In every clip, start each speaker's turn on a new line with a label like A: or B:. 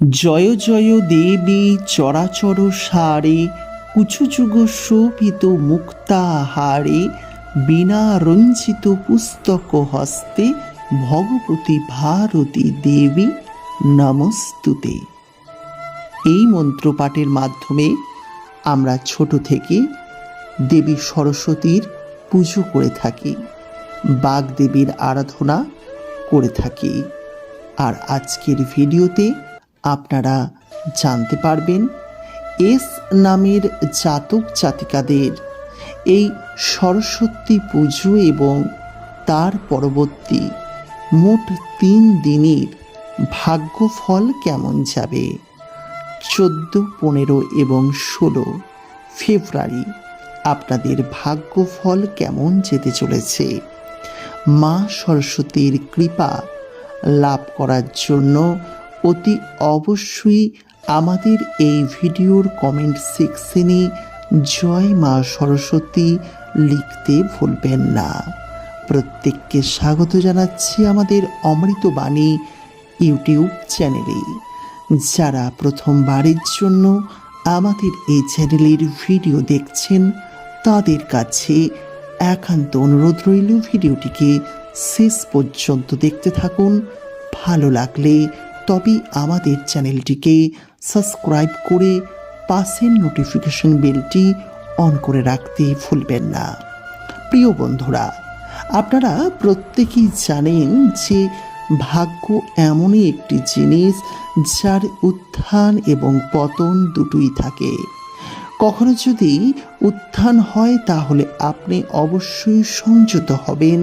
A: জয় জয় দেবী চরাচর সারে কুচুযুগ শোভিত মুক্তাহারে বিনা রঞ্জিত পুস্তক হস্তে ভগবতী ভারতী দেবী নমস্তুতে। এই মন্ত্রপাঠের মাধ্যমে আমরা ছোট থেকে দেবী সরস্বতীর পুজো করে থাকি, বাগদেবীর আরাধনা করে থাকি। আর আজকের ভিডিওতে আপনারা জানতে পারবেন এস নামের জাতক জাতিকাদের এই সরস্বতী পুজো এবং তার পরবর্তী মোট তিন দিনের ভাগ্যফল কেমন যাবে? চোদ্দ, পনেরো এবং ষোলো ফেব্রুয়ারি আপনাদের ভাগ্যফল কেমন যেতে চলেছে? মা সরস্বতীর কৃপা লাভ করার জন্য অতি অবশ্যই আমাদের এই ভিডিওর কমেন্ট সেকশনে জয় মা সরস্বতী লিখতে ভুলবেন না। প্রত্যেককে স্বাগত জানাচ্ছি আমাদের অমৃতবাণী ইউটিউব চ্যানেলে যারা প্রথমবারের জন্য আমাদের এই চ্যানেলের ভিডিও দেখছেন, তাদের কাছে একান্ত অনুরোধ রইল ভিডিওটিকে শেষ পর্যন্ত দেখতে থাকুন। ভালো লাগলে তবেই আমাদের চ্যানেলটিকে সাবস্ক্রাইব করে পাশের নোটিফিকেশন বেলটি অন করে রাখতে ভুলবেন না। প্রিয় বন্ধুরা, আপনারা প্রত্যেকেই জানেন যে ভাগ্য এমনই একটি জিনিস যার উত্থান এবং পতন দুটোই থাকে। কখনো যদি উত্থান হয় তাহলে আপনি অবশ্যই সংযত হবেন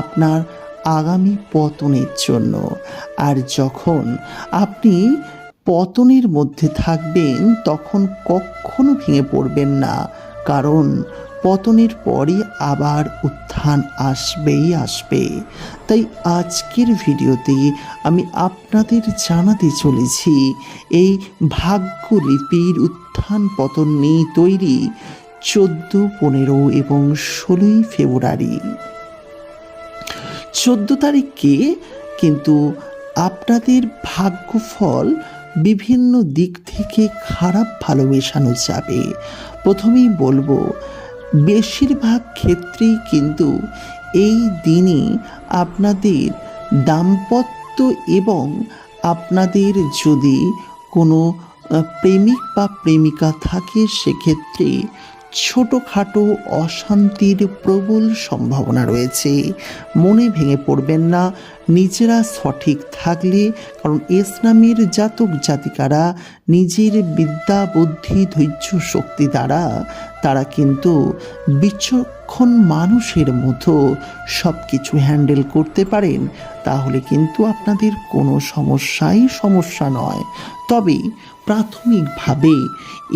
A: আপনার আগামী পতনের জন্য। আর যখন আপনি পতনের মধ্যে থাকবেন, তখন কখনো ভেঙে পড়বেন না। কারণ পতনের পরই আবার উত্থান আসবেই আসবে। তাই আজকের ভিডিওতে আমি আপনাদের জানাতে চলেছি, এই ভাগ্যলিপির উত্থান পতন নিয়ে তৈরি চোদ্দ, পনেরো এবং ষোলোই ফেব্রুয়ারি। চোদ্দ তারিখকে কিন্তু আপনাদের ভাগ্যফল বিভিন্ন দিক থেকে খারাপ ভালো মেশানো যাবে। প্রথমেই বলব, বেশিরভাগ ক্ষেত্রেই কিন্তু এই দিনে আপনাদের দাম্পত্য এবং আপনাদের যদি কোনো প্রেমিক বা প্রেমিকা থাকে, সেক্ষেত্রে ছোটোখাটো অশান্তির প্রবল সম্ভাবনা রয়েছে। মনে ভেঙে পড়বেন না, নিজেরা সঠিক থাকলে, কারণ ইসলামের জাতক জাতিকারা নিজের বিদ্যা, বুদ্ধি, ধৈর্য, শক্তি দ্বারা, তারা কিন্তু বিচক্ষণ মানুষের মতো সব কিছু হ্যান্ডেল করতে পারেন। তাহলে কিন্তু আপনাদের কোনো সমস্যাই সমস্যা নয়। তবে প্রাথমিকভাবে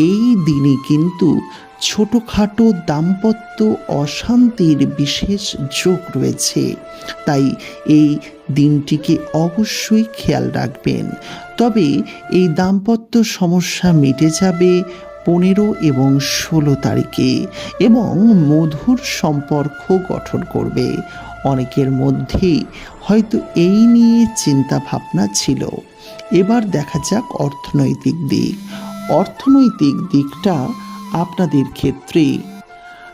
A: এই দিনে কিন্তু ছোটোখাটো দাম্পত্য অশান্তির বিশেষ যোগ রয়েছে। তাই এই দিনটিকে অবশ্যই খেয়াল রাখবেন। তবে এই দাম্পত্য সমস্যা মিটে যাবে পনেরো এবং ষোলো তারিখে এবং মধুর সম্পর্ক গঠন করবে। অনেকের মধ্যে হয়তো এই নিয়ে চিন্তা ভাবনা ছিল। এবার দেখা যাক অর্থনৈতিক দিক। অর্থনৈতিক দিকটা আপনাদের ক্ষেত্রে।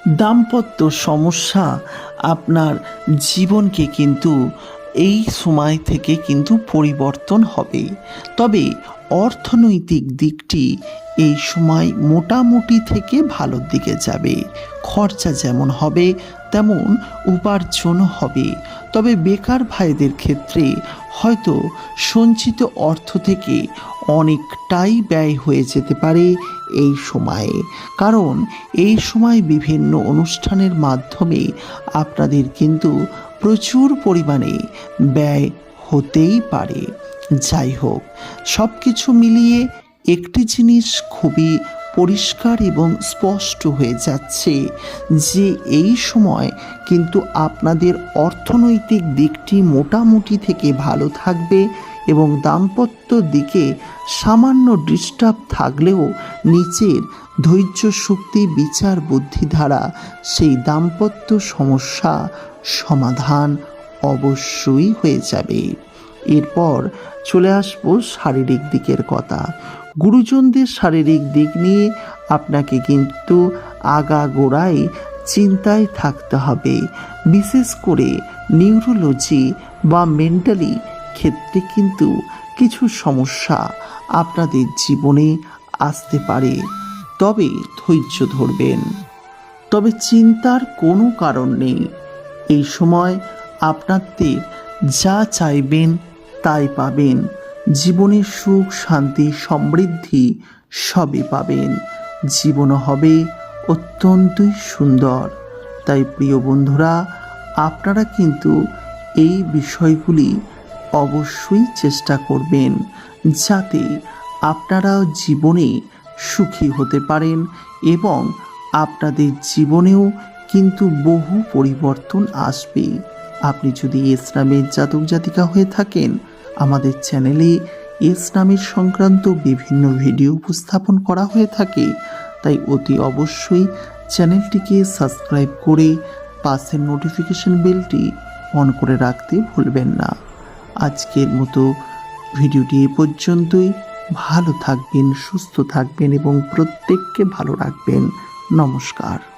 A: দাম্পত্য সমস্যা আপনার জীবনকে কিন্তু এই সময় থেকে কিন্তু পরিবর্তন হবে। তবে অর্থনৈতিক দিকটি এই সময় মোটামুটি থেকে ভালোর দিকে যাবে। খরচা যেমন হবে, তেমন উপার্জন হবে। তবে বেকার ভাইদের ক্ষেত্রে হয়তো সঞ্চিত অর্থ থেকে অনেকটাই ব্যয় হয়ে যেতে পারে এই সময়ে। কারণ এই সময় বিভিন্ন অনুষ্ঠানের মাধ্যমে আপনাদের কিন্তু প্রচুর পরিমাণে ব্যয় হতেই পারে। যাই হোক সব কিছু মিলিয়ে একটি জিনিস খুবই পরিষ্কার এবং স্পষ্ট হয়ে যাচ্ছে যে এই সময় কিন্তু আপনাদের অর্থনৈতিক দিকটি মোটামুটি থেকে ভালো থাকবে এবং দাম্পত্য দিকে সামান্য ডিস্টার্ব থাকলেও নিচের ধৈর্য শক্তি বিচার বুদ্ধি দ্বারা সেই দাম্পত্য সমস্যা সমাধান অবশ্যই হয়ে যাবে। এরপর চলে আসব শারীরিক দিকের কথা। গুরুজনদের শারীরিক দিক নিয়ে আপনাকে কিন্তু আগাগোড়াই চিন্তায় থাকতে হবে। বিশেষ করে নিউরোলজি বা মেন্টালি ক্ষেত্রে কিন্তু কিছু সমস্যা আপনাদের জীবনে আসতে পারে। তবে ধৈর্য ধরবেন। তবে চিন্তার কোনো কারণ নেই। এই সময় আপনাদের যা চাইবেন তাই পাবেন। জীবনের সুখ, শান্তি, সমৃদ্ধি সবই পাবেন। জীবন হবে অত্যন্তই সুন্দর। তাই প্রিয় বন্ধুরা, আপনারা কিন্তু এই বিষয়গুলি অবশ্যই চেষ্টা করবেন যাতে আপনারাও জীবনে সুখী হতে পারেন এবং আপনাদের জীবনেও কিন্তু বহু পরিবর্তন আসবে। আপনি যদি ইসলামের জাতক জাতিকা হয়ে থাকেন আমাদের চ্যানেলে ইসলামের সংক্রান্ত বিভিন্ন ভিডিও উপস্থাপন করা হয়ে থাকে, তাই অতি অবশ্যই চ্যানেলটিকে সাবস্ক্রাইব করে পাশের নোটিফিকেশন বেলটি অন করে রাখতে ভুলবেন না। আজকের মতো ভিডিওটি এ পর্যন্তই। ভালো থাকবেন, সুস্থ থাকবেন এবং প্রত্যেককে ভালো রাখবেন। নমস্কার।